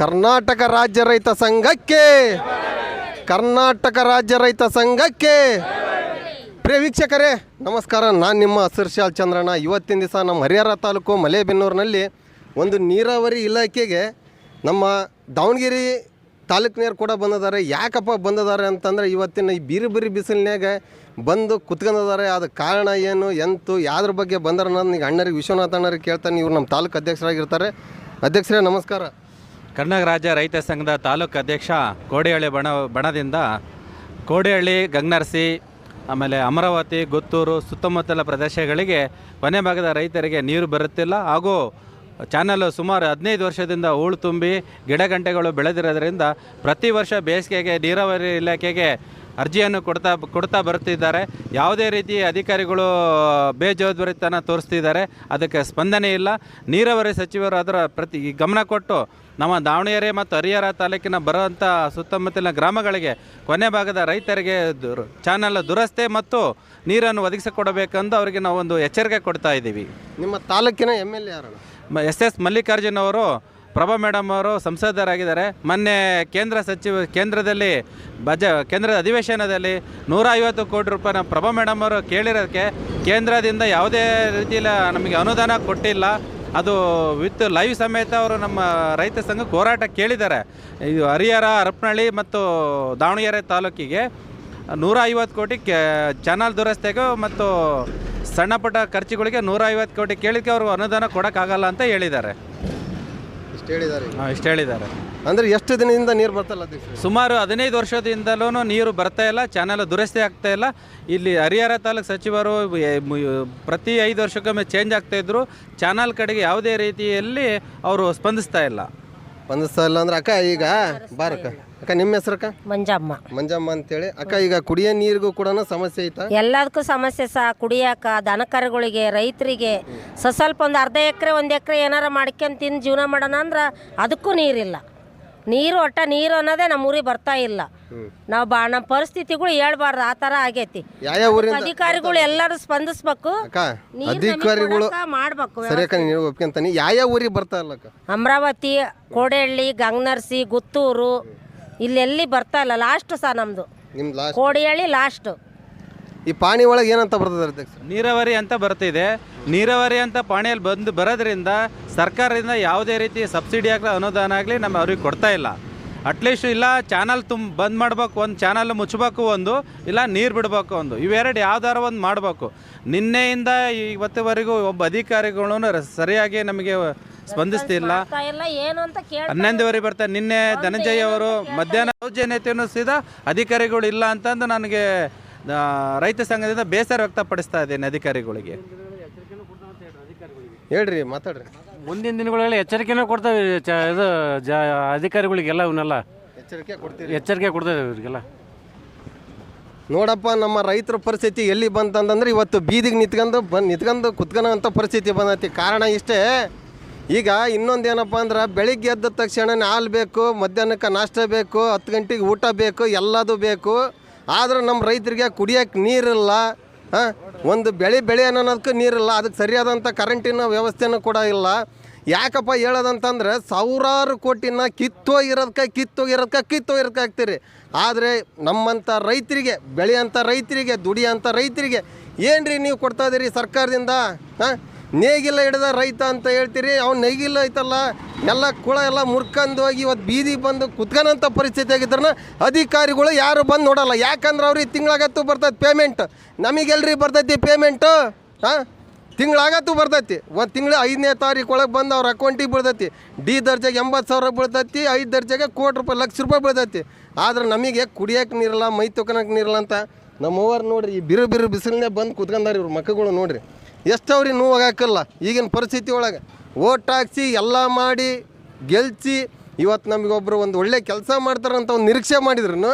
ಕರ್ನಾಟಕ ರಾಜ್ಯ ರೈತ ಸಂಘಕ್ಕೆ, ಕರ್ನಾಟಕ ರಾಜ್ಯ ರೈತ ಸಂಘಕ್ಕೆ. ಪ್ರಿಯ ವೀಕ್ಷಕರೇ, ನಮಸ್ಕಾರ. ನಾನು ನಿಮ್ಮ ಹಸಿರ್ಶಾಲ್ ಚಂದ್ರಣ್ಣ. ಇವತ್ತಿನ ದಿವಸ ನಮ್ಮ ಹರಿಹರ ತಾಲೂಕು ಮಲೇಬೆನ್ನೂರಿನಲ್ಲಿ ಒಂದು ನೀರಾವರಿ ಇಲಾಖೆಗೆ ನಮ್ಮ ದಾವಣಗೆರೆ ತಾಲೂಕಿನವ್ರು ಕೂಡ ಬಂದಿದ್ದಾರೆ. ಯಾಕಪ್ಪ ಬಂದಿದ್ದಾರೆ ಅಂತಂದ್ರೆ ಇವತ್ತಿನ ಈ ಬಿರಿ ಬಿರಿ ಬಿಸಿಲಿನಾಗ ಬಂದು ಕುತ್ಕೊಂಡಿದ್ದಾರೆ ಅದು ಕಾರಣ ಏನು, ಎಂತು, ಯಾವ್ದ್ರ ಬಗ್ಗೆ ಬಂದಾರ ನಾನು ಈಗ ಅಣ್ಣರಿಗೆ ವಿಶ್ವನಾಥ ಅಣ್ಣರಿಗೆ ಕೇಳ್ತಾನೆ. ಇವ್ರು ನಮ್ಮ ತಾಲೂಕು ಅಧ್ಯಕ್ಷರಾಗಿರ್ತಾರೆ. ಅಧ್ಯಕ್ಷರೇ, ನಮಸ್ಕಾರ. ಕರ್ನಾಟಕ ರಾಜ್ಯ ರೈತ ಸಂಘದ ತಾಲೂಕು ಅಧ್ಯಕ್ಷ ಕೋಡಿಹಳ್ಳಿ ಬಣ, ಬಣದಿಂದ ಕೋಡಿಹಳ್ಳಿ, ಗಂಗನರ್ಸಿ, ಆಮೇಲೆ ಅಮರಾವತಿ, ಗುತ್ತೂರು ಸುತ್ತಮುತ್ತಲ ಪ್ರದೇಶಗಳಿಗೆ ಕೊನೆ ಭಾಗದ ರೈತರಿಗೆ ನೀರು ಬರುತ್ತಿಲ್ಲ. ಹಾಗೂ ಚಾನಲ್ ಸುಮಾರು ಹದಿನೈದು ವರ್ಷದಿಂದ ಹೂಳು ತುಂಬಿ ಗಿಡಗಂಟೆಗಳು ಬೆಳೆದಿರೋದ್ರಿಂದ ಪ್ರತಿ ವರ್ಷ ಬೇಸಿಗೆಗೆ ನೀರಾವರಿ ಇಲಾಖೆಗೆ ಅರ್ಜಿಯನ್ನು ಕೊಡ್ತಾ ಕೊಡ್ತಾ ಬರ್ತಿದ್ದಾರೆ ಯಾವುದೇ ರೀತಿ ಅಧಿಕಾರಿಗಳು ಬೇಜವಾಬ್ದಾರಿತನ ತೋರಿಸ್ತಿದ್ದಾರೆ. ಅದಕ್ಕೆ ಸ್ಪಂದನೆ ಇಲ್ಲ. ನೀರಾವರಿ ಸಚಿವರು ಅದರ ಪ್ರತಿ ಗಮನ ಕೊಟ್ಟು ನಮ್ಮ ದಾವಣಗೆರೆ ಮತ್ತು ಹರಿಹರ ತಾಲೂಕಿನ ಬರುವಂಥ ಸುತ್ತಮುತ್ತಲಿನ ಗ್ರಾಮಗಳಿಗೆ ಕೊನೆ ಭಾಗದ ರೈತರಿಗೆ ಚಾನಲ್ ದುರಸ್ತಿ ಮತ್ತು ನೀರನ್ನು ಒದಗಿಸಿಕೊಡಬೇಕೆಂದು ಅವರಿಗೆ ನಾವು ಒಂದು ಎಚ್ಚರಿಕೆ ಕೊಡ್ತಾ ಇದ್ದೀವಿ. ನಿಮ್ಮ ತಾಲೂಕಿನ M L A S S Mallikarjun ಅವರು ಪ್ರಭಾ ಮೇಡಮ್ ಅವರು ಸಂಸದರಾಗಿದ್ದಾರೆ. ಮೊನ್ನೆ ಕೇಂದ್ರ ಸಚಿವ ಕೇಂದ್ರದಲ್ಲಿ ಬಜ ಕೇಂದ್ರದ ಅಧಿವೇಶನದಲ್ಲಿ ನೂರ ಐವತ್ತು ಕೋಟಿ ರೂಪಾಯಿನ ಪ್ರಭಾ ಮೇಡಮ್ ಅವರು ಕೇಳಿರೋದಕ್ಕೆ ಕೇಂದ್ರದಿಂದ ಯಾವುದೇ ರೀತಿಯಲ್ಲಿ ನಮಗೆ ಅನುದಾನ ಕೊಟ್ಟಿಲ್ಲ. ಅದು ವಿತ್ ಲೈವ್ ಸಮೇತ ಅವರು ನಮ್ಮ ರೈತ ಸಂಘಕ್ಕೆ ಹೋರಾಟ ಕೇಳಿದ್ದಾರೆ. ಇದು ಹರಿಹರ ಹರಪನಹಳ್ಳಿ ಮತ್ತು ದಾವಣಗೆರೆ ತಾಲೂಕಿಗೆ ನೂರ ಐವತ್ತು ಕೋಟಿ ಕೆ ಚಾನಲ್ ದುರಸ್ತಿಗೂ ಮತ್ತು ಸಣ್ಣಪುಟ್ಟ ಖರ್ಚುಗಳಿಗೆ ನೂರ ಐವತ್ತು ಕೋಟಿ ಕೇಳಿಕ್ಕೆ ಅವರು ಅನುದಾನ ಕೊಡೋಕ್ಕಾಗಲ್ಲ ಅಂತ ಹೇಳಿದ್ದಾರೆ. ಇಷ್ಟು ಹೇಳಿದ್ದಾರೆ ಹಾಂ ಇಷ್ಟು ಹೇಳಿದ್ದಾರೆ. ಅಂದ್ರೆ ಎಷ್ಟು ದಿನದಿಂದ ನೀರು ಬರ್ತಲ್ಲ ಅಧ್ಯಕ್ಷ ಸುಮಾರು ಹದಿನೈದು ವರ್ಷದಿಂದಲೂ ನೀರು ಬರ್ತಾ ಇಲ್ಲ ಚಾನಲ್ ದುರಸ್ತಿ ಆಗ್ತಾ ಇಲ್ಲ. ಇಲ್ಲಿ ಹರಿಹರ ತಾಲೂಕು ಸಚಿವರು ಎ- ಮು- ಪ್ರತಿ ಐದು ವರ್ಷಕ್ಕೊಮ್ಮೆ ಚೇಂಜ್ ಆಗ್ತಾ ಇದ್ರು. ಚಾನಲ್ ಕಡೆಗೆ ಯಾವುದೇ ರೀತಿಯಲ್ಲಿ ಅವರು ಸ್ಪಂದಿಸ್ತಾ ಇಲ್ಲ. ಸ್ಪಂದಿಸ್ತಾ ಇಲ್ಲ ಅಂದ್ರೆ ಅಕ್ಕ ಈಗ ಬಾರಕ್ಕ. ಅಕ್ಕ ನಿಮ್ಮ ಹೆಸರಕ್ಕ? ಮಂಜಮ್ಮ. ಮಂಜಮ್ಮ ಅಂತೇಳಿ. ಅಕ್ಕ ಈಗ ಕುಡಿಯೋ ನೀರಿಗೂ ಕೂಡ ಸಮಸ್ಯೆ ಐತಾ? ಎಲ್ಲದಕ್ಕೂ ಸಮಸ್ಯೆ ಸಹ ಕುಡಿಯಾಕ ದನಕರುಗಳಿಗೆ ರೈತರಿಗೆ. ಸ್ವಲ್ಪ ಒಂದು ಅರ್ಧ ಎಕರೆ ಒಂದು ಎಕರೆ ಏನಾರ ಮಾಡ್ಕೊಂಡು ತಿಂದು ಜೀವನ ಮಾಡೋಣ ಅಂದ್ರೆ ಅದಕ್ಕೂ ನೀರಿಲ್ಲ. ನೀರು ಒಟ್ಟ ನೀರು ಅನ್ನೋದೇ ನಮ್ಮ ಊರಿಗೆ ಬರ್ತಾ ಇಲ್ಲ. ನಾವು ಬಾ ನಮ್ಮ ಪರಿಸ್ಥಿತಿಗಳು ಹೇಳ್ಬಾರ್ದು ಆ ಥರ ಆಗೈತಿ. ಯಾವ ಊರಿಂದ? ಅಧಿಕಾರಿಗಳು ಎಲ್ಲರೂ ಸ್ಪಂದಿಸ್ಬೇಕು. ಅಕ್ಕ ನೀರ್ ನಮಿಗ್ ಅಧಿಕಾರಿಗಳು ಕೊಡಾಕ ಮಾಡ್ಬೇಕು ಸರಿ ಅಕ್ಕ ನೀವು ಒಪ್ಕೊಂತಾನೆ. ಯಾವ ಊರಿಗೆ ಬರ್ತಾ ಇಲ್ಲ ಅಕ್ಕ? ಅಮರಾವತಿ ಕೋಡಹಳ್ಳಿ ಗಂಗನರ್ಸಿ ಗುತ್ತೂರು. ಇಲ್ಲೆಲ್ಲಿ ಬರ್ತಾ ಇಲ್ಲ. ಲಾಸ್ಟ್ ಸಹ ನಮ್ಮದು ಕೋಡಿಯಳ್ಳಿ ಲಾಸ್ಟ್ ಕೋಡಿಹಳ್ಳಿ ಲಾಸ್ಟು ಈ ಪಾಣಿ ಒಳಗೆ ಏನಂತ ಬರ್ತದೆ ಅಧ್ಯಕ್ಷ ನೀರಾವರಿ ಅಂತ ಬರ್ತಿದೆ. ನೀರಾವರಿ ಅಂತ ಪಾಣಿಯಲ್ಲಿ ಬಂದು ಬರೋದ್ರಿಂದ ಸರ್ಕಾರದಿಂದ ಯಾವುದೇ ರೀತಿ ಸಬ್ಸಿಡಿ ಆಗಲಿ ಅನುದಾನ ಆಗಲಿ ನಮ್ಮ ಅವ್ರಿಗೆ ಕೊಡ್ತಾ ಇಲ್ಲ. ಅಟ್ಲೀಸ್ಟ್ ಇಲ್ಲ ಚಾನಲ್ ತುಂಬ ಬಂದ್ ಮಾಡ್ಬೇಕು ಒಂದು ಚಾನಲ್ ಮುಚ್ಚಬೇಕು ಒಂದು ಇಲ್ಲ ನೀರು ಬಿಡಬೇಕು ಒಂದು. ಇವೆರಡು ಯಾವ್ದಾರ ಒಂದು ಮಾಡಬೇಕು. ನಿನ್ನೆಯಿಂದ ಇವತ್ತುವರೆಗೂ ಒಬ್ಬ ಅಧಿಕಾರಿಗಳು ಸರಿಯಾಗಿ ನಮಗೆ ಸ್ಪಂದಿಸ್ತಿಲ್ಲ. ಇಲ್ಲ ಏನು ಅಂತ ಕೇಳ ಹನ್ನೊಂದುವರೆ ಬರ್ತಾರೆ. ನಿನ್ನೆ ಧನಂಜಯ ಅವರು ಮಧ್ಯಾಹ್ನ ಸೌಜನ್ಯತೆಯನ್ನು ಸೀದಾ ಅಧಿಕಾರಿಗಳು ಇಲ್ಲ ಅಂತಂದು ನನಗೆ ರೈತ ಸಂಘದಿಂದ ಬೇಸರ ವ್ಯಕ್ತಪಡಿಸ್ತಾ ಇದ್ದೇನೆ ಅಧಿಕಾರಿಗಳಿಗೆ. ಹೇಳ್ರಿ ಮಾತಾಡ್ರಿ. ಮುಂದಿನ ದಿನಗಳಲ್ಲಿ ಎಚ್ಚರಿಕೆನೂ ಕೊಡ್ತೇವೆ ಚ ಇದು ಜ ಅಧಿಕಾರಿಗಳಿಗೆಲ್ಲ ಇವನ್ನೆಲ್ಲ ಎಚ್ಚರಿಕೆ ಕೊಡ್ತೀರಿ. ಎಚ್ಚರಿಕೆ ಕೊಡ್ತೇವೆ ಇವರಿಗೆಲ್ಲ. ನೋಡಪ್ಪ ನಮ್ಮ ರೈತರ ಪರಿಸ್ಥಿತಿ ಎಲ್ಲಿ ಬಂತಂದ್ರೆ ಇವತ್ತು ಬೀದಿಗೆ ನಿಂತ್ಕೊಂಡು ಬಂದು ನಿಂತ್ಕೊಂಡು ಕುತ್ಕೊಳ್ಳೋಂಥ ಪರಿಸ್ಥಿತಿ ಬಂದೈತಿ. ಕಾರಣ ಇಷ್ಟೇ ಈಗ ಇನ್ನೊಂದು ಏನಪ್ಪ ಅಂದ್ರೆ ಬೆಳಿಗ್ಗೆ ಎದ್ದ ತಕ್ಷಣ ಹಾಲು ಬೇಕು, ಮಧ್ಯಾಹ್ನಕ್ಕೆ ನಾಷ್ಟ ಬೇಕು, ಹತ್ತು ಗಂಟೆಗೆ ಊಟ ಬೇಕು, ಎಲ್ಲದು ಬೇಕು. ಆದ್ರೆ ನಮ್ಮ ರೈತರಿಗೆ ಕುಡಿಯೋಕ್ಕೆ ನೀರಿಲ್ಲ ಒಂದು ಬೆಳೆ ಬೆಳೆ ಅನ್ನೋದಕ್ಕೆ ನೀರಿಲ್ಲ, ಅದಕ್ಕೆ ಸರಿಯಾದಂಥ ಕರೆಂಟಿನ ವ್ಯವಸ್ಥೆನೂ ಕೂಡ ಇಲ್ಲ. ಯಾಕಪ್ಪ ಹೇಳೋದಂತಂದ್ರೆ ಸಾವಿರಾರು ಕೋಟಿನ ಕಿತ್ತೋಗಿರೋದಕ್ಕೆ ಕಿತ್ತೋಗಿರೋದಕ್ಕೆ ಕಿತ್ತೋಗಿರೋದಕ್ಕೆ ಆಗ್ತೀರಿ. ಆದರೆ ನಮ್ಮಂಥ ರೈತರಿಗೆ ಬೆಳೆಯಂಥ ರೈತರಿಗೆ ದುಡಿಯೋಂಥ ರೈತರಿಗೆ ಏನ್ರಿ ನೀವು ಕೊಡ್ತಾ ಇದೀರಿ ಸರ್ಕಾರದಿಂದ, ಹಾಂ? ನೇಗಿಲ್ಲ ಹಿಡಿದ ರೈತ ಅಂತ ಹೇಳ್ತೀರಿ, ಅವ್ನು ನೇಗಿಲ್ಲ ಐತಲ್ಲ, ಎಲ್ಲ ಕುಳ ಎಲ್ಲ ಮುರ್ಕಂದು ಹೋಗಿ ಇವತ್ತು ಬೀದಿ ಬಂದು ಕುತ್ಕೊಳಂಥ ಪರಿಸ್ಥಿತಿ ಆಗಿದ್ರನ್ನ ಅಧಿಕಾರಿಗಳು ಯಾರು ಬಂದು ನೋಡಲ್ಲ. ಯಾಕಂದ್ರೆ ಅವ್ರಿಗೆ ತಿಂಗಳಾಗತ್ತು ಬರ್ತೈತೆ ಪೇಮೆಂಟ್ ನಮಗೆಲ್ರಿ ಬರ್ತೈತಿ ಪೇಮೆಂಟು ಹಾಂ? ತಿಂಗಳಾಗತ್ತು ಬರ್ತೈತಿ. ಒಂದು ತಿಂಗಳು ಐದನೇ ತಾರೀಕು ಒಳಗೆ ಬಂದು ಅವ್ರ ಅಕೌಂಟಿಗೆ ಬೀಳ್ತೈತಿ. ಡಿ ದರ್ಜೆಗೆ ಎಂಬತ್ತು ಸಾವಿರ ಬೀಳ್ತೈತಿ, ಐದು ದರ್ಜೆಗೆ ಕೋಟಿ ರೂಪಾಯಿ, ಲಕ್ಷ ರೂಪಾಯಿ ಬೀಳ್ತೈತಿ. ಆದ್ರೆ ನಮಗೆ ಕುಡಿಯೋಕೆ ನೀರಲ್ಲ, ಮೈ ತೊಕೊಳಕ್ಕೆ ನೀರಿಲ್ಲ ಅಂತ ನಮ್ಮವ್ರು ನೋಡ್ರಿ, ಈ ಬಿರು ಬಿರು ಬಿಸಿಲನ್ನೇ ಬಂದು ಕುತ್ಕೊಂಡಾರ ಇವ್ರ ಮಕ್ಕಳು ನೋಡ್ರಿ. ಎಷ್ಟವ್ರಿ ನೋವಾಗಕ್ಕಲ್ಲ ಈಗಿನ ಪರಿಸ್ಥಿತಿ ಒಳಗೆ. ಓಟ್ ಹಾಕ್ಸಿ ಎಲ್ಲ ಮಾಡಿ, ಗೆಲ್ಸಿ, ಇವತ್ತು ನಮಗೊಬ್ಬರು ಒಂದು ಒಳ್ಳೆ ಕೆಲಸ ಮಾಡ್ತಾರಂತ ಒಂದು ನಿರೀಕ್ಷೆ ಮಾಡಿದ್ರು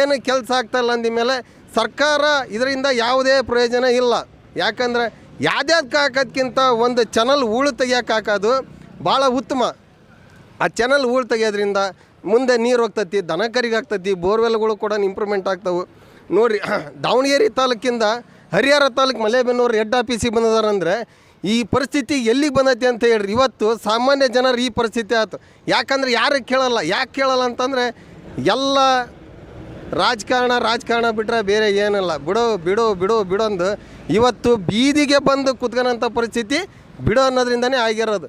ಏನು ಕೆಲಸ ಆಗ್ತಾಯಿಲ್ಲ ಅಂದಮೇಲೆ ಸರ್ಕಾರ ಇದರಿಂದ ಯಾವುದೇ ಪ್ರಯೋಜನ ಇಲ್ಲ. ಯಾಕಂದ್ರೆ ಯಾವ್ದ್ಯಾವ್ದು ಹಾಕೋದ್ಕಿಂತ ಒಂದು ಚಾನಲ್ ಹೂಳು ತೆಗಿಯೋಕೆ ಹಾಕೋದು ಭಾಳ ಉತ್ತಮ. ಆ ಚಾನಲ್ ಹೂಳು ತೆಗಿಯೋದ್ರಿಂದ ಮುಂದೆ ನೀರು ಹೋಗ್ತತಿ, ದನ ಕರಿಗೆ ಆಗ್ತೈತಿ ಬೋರ್ವೆಲ್ಗಳು ಕೂಡ ಇಂಪ್ರೂವ್ಮೆಂಟ್ ಆಗ್ತವೆ. ನೋಡಿರಿ, ದಾವಣಗೆರೆ ತಾಲೂಕಿಂದ ಹರಿಹರ ತಾಲೂಕು ಮಲೇಬೆನ್ನೂರು ಹೆಡ್ ಆಫೀಸಿಗೆ ಬಂದಿದ್ದಾರೆ ಅಂದರೆ ಈ ಪರಿಸ್ಥಿತಿ ಎಲ್ಲಿಗೆ ಬಂದೈತಿ ಅಂತ ಹೇಳ್ರಿ ಇವತ್ತು ಸಾಮಾನ್ಯ ಜನರು ಈ ಪರಿಸ್ಥಿತಿ ಆಯ್ತು ಯಾಕಂದ್ರೆ ಯಾರು ಕೇಳಲ್ಲ. ಯಾಕೆ ಕೇಳಲ್ಲ ಅಂತಂದರೆ, ಎಲ್ಲ ರಾಜಕಾರಣ ರಾಜಕಾರಣ ಬಿಟ್ಟರೆ ಬೇರೆ ಏನಲ್ಲ. ಬಿಡೋ ಬಿಡೋ ಬಿಡೋ, ಬಿಡೊಂದು. ಇವತ್ತು ಬೀದಿಗೆ ಬಂದು ಕುತ್ಕೊಳಂಥ ಪರಿಸ್ಥಿತಿ ಬಿಡೋ ಅನ್ನೋದ್ರಿಂದನೇ ಆಗಿರೋದು.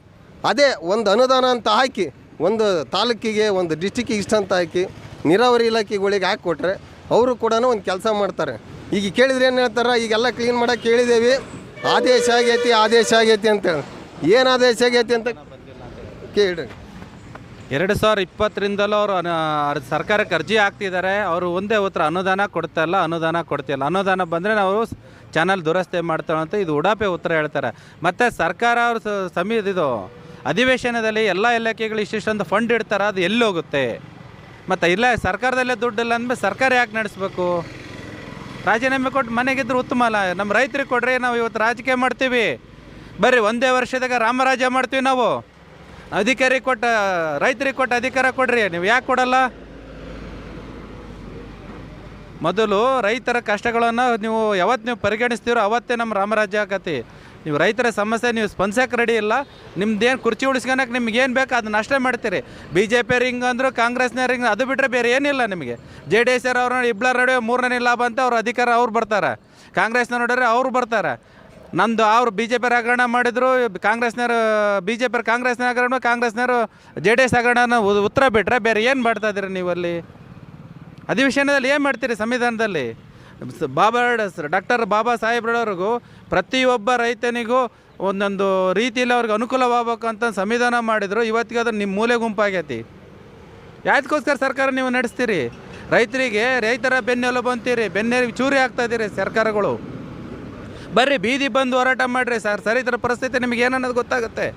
ಅದೇ ಒಂದು ಅನುದಾನ ಅಂತ ಹಾಕಿ, ಒಂದು ತಾಲೂಕಿಗೆ, ಒಂದು ಡಿಸ್ಟಿಕ್ಕಿಗೆ ಇಷ್ಟ ಅಂತ ಹಾಕಿ, ನೀರಾವರಿ ಇಲಾಖೆಗಳಿಗೆ ಹಾಕಿಕೊಟ್ರೆ, ಅವರು ಕೂಡ ಒಂದು ಕೆಲಸ ಮಾಡ್ತಾರೆ. ಈಗ ಕೇಳಿದ್ರೆ ಏನು ಹೇಳ್ತಾರೆ? ಈಗೆಲ್ಲ ಕ್ಲೀನ್ ಮಾಡೋಕೆ ಕೇಳಿದ್ದೇವೆ ಆದೇಶ ಆಗೈತಿ ಆದೇಶ ಆಗೈತಿ ಅಂತೇಳಿ ಏನು ಆದೇಶ ಆಗೈತಿ ಅಂತ ಕೇಳಿ ಎರಡು ಸಾವಿರ ಇಪ್ಪತ್ತರಿಂದಲೂ ಅವರು ಸರ್ಕಾರಕ್ಕೆ ಅರ್ಜಿ ಹಾಕ್ತಿದ್ದಾರೆ. ಅವರು ಒಂದೇ ಉತ್ತರ, ಅನುದಾನ ಕೊಡ್ತಾ ಇಲ್ಲ ಅನುದಾನ ಕೊಡ್ತಿಲ್ಲ. ಅನುದಾನ ಬಂದರೆ ನಾವು ಚಾನಲ್ ದುರಸ್ತಿ ಮಾಡ್ತಾಳೆ ಅಂತ ಇದು ಉಡಾಪೆ ಉತ್ತರ ಹೇಳ್ತಾರೆ. ಮತ್ತು ಸರ್ಕಾರ ಅವರು ಸಮಿ ಇದು ಅಧಿವೇಶನದಲ್ಲಿ ಎಲ್ಲ ಇಲಾಖೆಗಳು ಇಷ್ಟಿಷ್ಟೊಂದು ಫಂಡ್ ಇಡ್ತಾರೆ, ಅದು ಎಲ್ಲಿ ಹೋಗುತ್ತೆ? ಮತ್ತು ಇಲ್ಲ, ಸರ್ಕಾರದಲ್ಲೇ ದುಡ್ಡಿಲ್ಲ ಅಂದಮೇಲೆ ಸರ್ಕಾರ ಯಾಕೆ ನಡೆಸ್ಬೇಕು? ರಾಜೀನಾಮೆ ಕೊಟ್ಟು ಮನೆಗಿದ್ರೆ ಉತ್ತಮ ಅಲ್ಲ. ನಮ್ಮ ರೈತರಿಗೆ ಕೊಡ್ರಿ ನಾವು ಇವತ್ತು ರಾಜಕೀಯ ಮಾಡ್ತೀವಿ. ಬರ್ರಿ, ಒಂದೇ ವರ್ಷದಾಗ ರಾಮರಾಜ್ಯ ಮಾಡ್ತೀವಿ ನಾವು. ಅಧಿಕಾರಿ ಕೊಟ್ಟ, ರೈತರಿಗೆ ಕೊಟ್ಟ ಅಧಿಕಾರ ಕೊಡ್ರಿ. ನೀವು ಯಾಕೆ ಕೊಡಲ್ಲ? ಮೊದಲು ರೈತರ ಕಷ್ಟಗಳನ್ನು ನೀವು ಯಾವತ್ತು ನೀವು ಪರಿಗಣಿಸ್ತೀರೋ ಅವತ್ತೇ ನಮ್ಮ ರಾಮರಾಜ್ಯ ಆಗತಿ ನೀವು ರೈತರ ಸಮಸ್ಯೆ, ನೀವು ಸ್ಪಂದಿಸಕ್ಕೆ ರೆಡಿ ಇಲ್ಲ, ನಿಮ್ದೇನು ಕುರ್ಚಿ ಉಳಿಸ್ಕೊಳಕ್ಕೆ ನಿಮ್ಗೆ ಏನು ಬೇಕು ಅದನ್ನ ಅಷ್ಟೇ ಮಾಡ್ತೀರಿ. ಬಿ ಜೆ ಪಿ ರಿಂಗ್ ಅಂದರು ಕಾಂಗ್ರೆಸ್ನವ್ರು ಹಿಂಗೆ ಅದು ಬಿಟ್ಟರೆ ಬೇರೆ ಏನಿಲ್ಲ ನಿಮಗೆ. ಜೆ ಡಿ ಎಸ್ ಅವ್ರ ಇಬ್ಬರ ನಡುವೆ ಮೂರನೇ ಲಾಭ ಅಂತ ಅವ್ರ ಅಧಿಕಾರ ಅವ್ರು ಬರ್ತಾರೆ. ಕಾಂಗ್ರೆಸ್ನ ನೋಡಿದ್ರೆ ಅವ್ರು ಬರ್ತಾರೆ. ನಂದು ಅವ್ರು ಬಿ ಜೆ ಪಿ ಹಗರಣ ಮಾಡಿದ್ರು ಕಾಂಗ್ರೆಸ್ನವರು ಬಿ ಜೆ ಪಿ ಕಾಂಗ್ರೆಸ್ನ ಹಗರಣ ಕಾಂಗ್ರೆಸ್ನವರು ಜೆ ಡಿ ಎಸ್ ಹಗರಣ ಉತ್ತರ ಬಿಟ್ಟರೆ ಬೇರೆ ಏನು ಮಾಡ್ತಾ ಇದ್ದೀರಿ ನೀವು ಅಲ್ಲಿ? ಅಧಿವೇಶನದಲ್ಲಿ ಏನು ಮಾಡ್ತೀರಿ ಸಂವಿಧಾನದಲ್ಲಿ? ಬಾಬಾ ಡಾಕ್ಟರ್ ಬಾಬಾ ಸಾಹೇಬ್ರವ್ರಿಗೂ ಪ್ರತಿಯೊಬ್ಬ ರೈತನಿಗೂ ಒಂದೊಂದು ರೀತಿಯಲ್ಲಿ ಅವ್ರಿಗೆ ಅಂತ ಸಂವಿಧಾನ ಮಾಡಿದರು. ಇವತ್ತಿಗೆ ಅದು ನಿಮ್ಮ ಮೂಲೆ ಗುಂಪಾಗೈತಿ. ಯಾವ್ದಕ್ಕೋಸ್ಕರ ಸರ್ಕಾರ ನೀವು ನಡೆಸ್ತೀರಿ? ರೈತರಿಗೆ, ರೈತರ ಬೆನ್ನೆಲುಬು ಅಂತೀರಿ ಬೆನ್ನೆಲ್ಲಿ ಚೂರಿ ಆಗ್ತಾ ಇದ್ದೀರಿ ಸರ್ಕಾರಗಳು. ಬರ್ರಿ, ಬೀದಿ ಬಂದು ಹೋರಾಟ ಮಾಡಿರಿ. ಸರ್ ಸರಿತರ ಪರಿಸ್ಥಿತಿ ನಿಮಗೆ ಏನನ್ನೋದು ಗೊತ್ತಾಗುತ್ತೆ?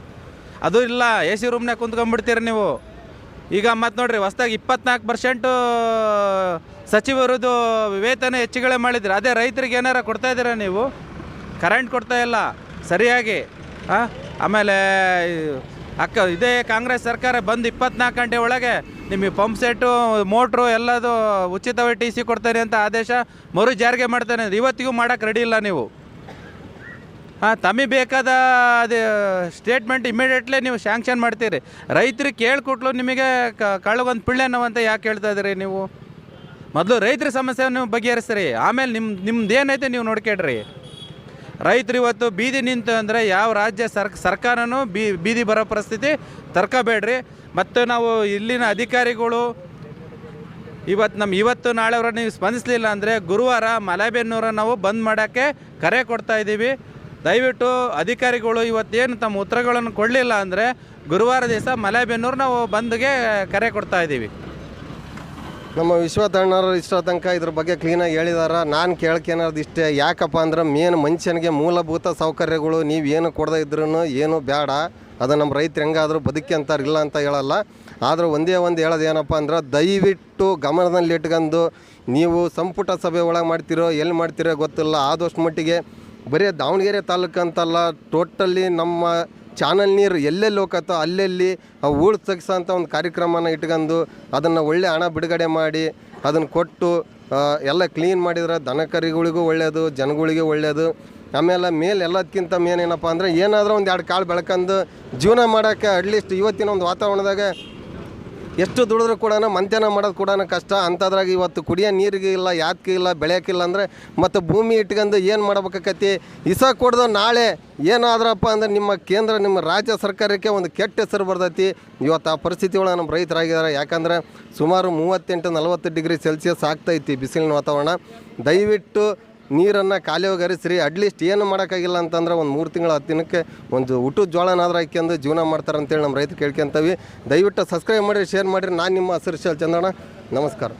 ಅದು ಇಲ್ಲ, ಎ ಸಿ ರೂಮ್ನಾಗ ಕುಂತ್ಕೊಂಡ್ಬಿಡ್ತೀರಿ ನೀವು. ಈಗ ಮತ್ತೆ ನೋಡಿರಿ, ಹೊಸ್ದಾಗಿ ಇಪ್ಪತ್ನಾಲ್ಕು ಪರ್ಸೆಂಟು ಸಚಿವರದು ವೇತನ ಹೆಚ್ಚುಗಳೇ ಮಾಡಿದ್ರಿ. ಅದೇ ರೈತರಿಗೆ ಏನಾರ ಕೊಡ್ತಾ ಇದ್ದೀರಾ ನೀವು? ಕರೆಂಟ್ ಕೊಡ್ತಾ ಇಲ್ಲ, ಸರಿಯಾಗಿ. ಹಾಂ ಆಮೇಲೆ ಅಕ್ಕ, ಇದೇ ಕಾಂಗ್ರೆಸ್ ಸರ್ಕಾರ ಬಂದು ಇಪ್ಪತ್ನಾಲ್ಕು ಗಂಟೆ ಒಳಗೆ ನಿಮಗೆ ಪಂಪ್ ಸೆಟ್ಟು, ಮೋಟ್ರು ಎಲ್ಲದು ಉಚಿತವಾಗಿ ಟಿ ಸಿ ಕೊಡ್ತೇನೆ ಅಂತ ಆದೇಶ ಮರು ಜಾರಿಗೆ ಮಾಡ್ತಾನೆ. ಇವತ್ತಿಗೂ ಮಾಡೋಕ್ಕೆ ರೆಡಿ ಇಲ್ಲ ನೀವು. ಹಾಂ ತಮಗೆ ಬೇಕಾದ ಅದು ಸ್ಟೇಟ್ಮೆಂಟ್ ಇಮಿಡಿಯೇಟ್ಲಿ ನೀವು ಸ್ಯಾಂಕ್ಷನ್ ಮಾಡ್ತೀರಿ. ರೈತರಿಗೆ ಕೇಳ್ಕೊಟ್ಲು ನಿಮಗೆ ಕಳಗೊಂದು ಪಿಳ್ಳೆ ಅಂತ ಯಾಕೆ ಹೇಳ್ತಾ ಇದ್ದೀರಿ ನೀವು? ಮೊದಲು ರೈತರ ಸಮಸ್ಯೆಯನ್ನು ಬಗೆಹರಿಸ್ರಿ ಆಮೇಲೆ ನಿಮ್ಮ ನಿಮ್ದು ಏನೈತೆ ನೀವು ನೋಡ್ಕೊಳ್ರಿ? ರೈತರು ಇವತ್ತು ಬೀದಿ ನಿಂತು ಅಂದರೆ ಯಾವ ರಾಜ್ಯ ಸರ್ಕ್ ಸರ್ಕಾರನೂ ಬೀ, ಬೀದಿ ಬರೋ ಪರಿಸ್ಥಿತಿ ತರ್ಕೋಬೇಡ್ರಿ. ಮತ್ತು ನಾವು ಇಲ್ಲಿನ ಅಧಿಕಾರಿಗಳು ಇವತ್ತು ನಮ್ಮ ಇವತ್ತು ನಾಳೆವರ ನೀವು ಸ್ಪಂದಿಸಲಿಲ್ಲ ಅಂದರೆ ಗುರುವಾರ ಮಲೆಬೆನ್ನೂರ ನಾವು ಬಂದ್ ಮಾಡೋಕ್ಕೆ ಕರೆ ಕೊಡ್ತಾ ಇದ್ದೀವಿ. ದಯವಿಟ್ಟು ಅಧಿಕಾರಿಗಳು ಇವತ್ತೇನು ತಮ್ಮ ಉತ್ತರಗಳನ್ನು ಕೊಡಲಿಲ್ಲ ಅಂದರೆ ಗುರುವಾರ ದಿವಸ ಮಲೆಬೆನ್ನೂರು ನಾವು ಬಂದ್ಗೆ ಕರೆ ಕೊಡ್ತಾ ಇದ್ದೀವಿ. ನಮ್ಮ ವಿಶ್ವತಣ್ಣರು ಇಷ್ಟೋ ತನಕ ಇದ್ರ ಬಗ್ಗೆ ಕ್ಲೀನಾಗಿ ಹೇಳಿದಾರ. ನಾನು ಕೇಳ್ಕೇನೋದು ಇಷ್ಟೇ. ಯಾಕಪ್ಪ ಅಂದ್ರೆ ಮೇನ್ ಮನುಷ್ಯನಿಗೆ ಮೂಲಭೂತ ಸೌಕರ್ಯಗಳು ನೀವು ಏನು ಕೊಡದೇ ಇದ್ರೂ ಏನು ಬೇಡ ಅದು ನಮ್ಮ ರೈತರು ಹೆಂಗಾದರೂ ಬದುಕಿ ಅಂತಾರೆ ಇಲ್ಲ ಅಂತ ಹೇಳಲ್ಲ. ಆದರೂ ಒಂದೇ ಒಂದು ಹೇಳೋದು ಏನಪ್ಪ ಅಂದ್ರೆ ದಯವಿಟ್ಟು ಗಮನದಲ್ಲಿ ಇಟ್ಕೊಂಡು ನೀವು ಸಂಪುಟ ಸಭೆ ಒಳಗೆ ಮಾಡ್ತಿರೋ ಎಲ್ಲಿ ಮಾಡ್ತಿರೋ ಗೊತ್ತಿಲ್ಲ. ಆದಷ್ಟು ಮಟ್ಟಿಗೆ ಬರೀ ದಾವಣಗೆರೆ ತಾಲೂಕು ಅಂತಲ್ಲ, ಟೋಟಲಿ ನಮ್ಮ ಚಾನಲ್ ನೀರು ಎಲ್ಲೆಲ್ಲಿ ಹೋಗತ್ತೋ ಅಲ್ಲೆಲ್ಲಿ ಹೂಳು ತೆಗ್ಸೋಂಥ ಒಂದು ಕಾರ್ಯಕ್ರಮನ ಇಟ್ಕೊಂಡು ಅದನ್ನು ಒಳ್ಳೆ ಹಣ ಬಿಡುಗಡೆ ಮಾಡಿ, ಅದನ್ನು ಕೊಟ್ಟು ಎಲ್ಲ ಕ್ಲೀನ್ ಮಾಡಿದ್ರೆ ದನಕರಿಗಳಿಗೂ ಒಳ್ಳೆಯದು ಜನಗಳಿಗೆ ಒಳ್ಳೆಯದು ಆಮೇಲೆ ಮೇಲೆ ಎಲ್ಲದಕ್ಕಿಂತ ಮೇನೇನಪ್ಪ ಅಂದರೆ ಏನಾದರೂ ಒಂದು ಎರಡು ಕಾಳು ಬೆಳ್ಕೊಂಡು ಜೀವನ ಮಾಡೋಕ್ಕೆ ಅಟ್ಲೀಸ್ಟ್ ಇವತ್ತಿನ ಒಂದು ವಾತಾವರಣದಾಗ ಎಷ್ಟು ದುಡಿದ್ರು ಕೂಡ ಮಂತ್ಯಾನ ಮಾಡೋದು ಕೂಡ ಕಷ್ಟ. ಅಂಥದ್ರಾಗ ಇವತ್ತು ಕುಡಿಯೋ ನೀರಿಗೆ ಇಲ್ಲ ಯಾಕೆ ಇಲ್ಲ ಬೆಳೆಯೋಕ್ಕಿಲ್ಲ ಅಂದರೆ ಮತ್ತು ಭೂಮಿ ಇಟ್ಕೊಂಡು ಏನು ಮಾಡ್ಬೇಕಾಕತಿ ಇಸ ಕೊಡ್ದು ನಾಳೆ ಏನಾದ್ರಪ್ಪ ಅಂದ್ರೆ ನಿಮ್ಮ ಕೇಂದ್ರ, ನಿಮ್ಮ ರಾಜ್ಯ ಸರ್ಕಾರಕ್ಕೆ ಒಂದು ಕೆಟ್ಟ ಹೆಸರು ಬರ್ತೈತಿ. ಇವತ್ತು ಆ ಪರಿಸ್ಥಿತಿ ಒಳಗೆ ನಮ್ಮ ರೈತರಾಗಿದ್ದಾರೆ. ಯಾಕಂದರೆ ಸುಮಾರು ಮೂವತ್ತೆಂಟು ನಲವತ್ತು ಡಿಗ್ರಿ ಸೆಲ್ಸಿಯಸ್ ಆಗ್ತೈತಿ ಬಿಸಿಲಿನ ವಾತಾವರಣ. ದಯವಿಟ್ಟು ನೀರನ್ನು ಖಾಲಿಯಾಗಿ ಹರಿಸ್ರಿ ಅಟ್ಲೀಸ್ಟ್ ಏನು ಮಾಡೋಕ್ಕಾಗಿಲ್ಲ ಅಂತಂದ್ರೆ ಒಂದು ಮೂರು ತಿಂಗಳು, ಹತ್ತು ದಿನಕ್ಕೆ ಒಂದು ಊಟದ ಜೋಳನಾದ್ರೂ ಹಾಕ್ಯಂದು ಜೀವನ ಮಾಡ್ತಾರೆ ಅಂತೇಳಿ ನಮ್ಮ ರೈತರು ಕೇಳ್ಕೊಂತೀವಿ. ದಯವಿಟ್ಟು ಸಬ್ಸ್ಕ್ರೈಬ್ ಮಾಡಿರಿ ಶೇರ್ ಮಾಡಿರಿ ನಾನು ನಿಮ್ಮ ಹಸಿರು ಚಂದ್ರಣ್ಣ. ನಮಸ್ಕಾರ.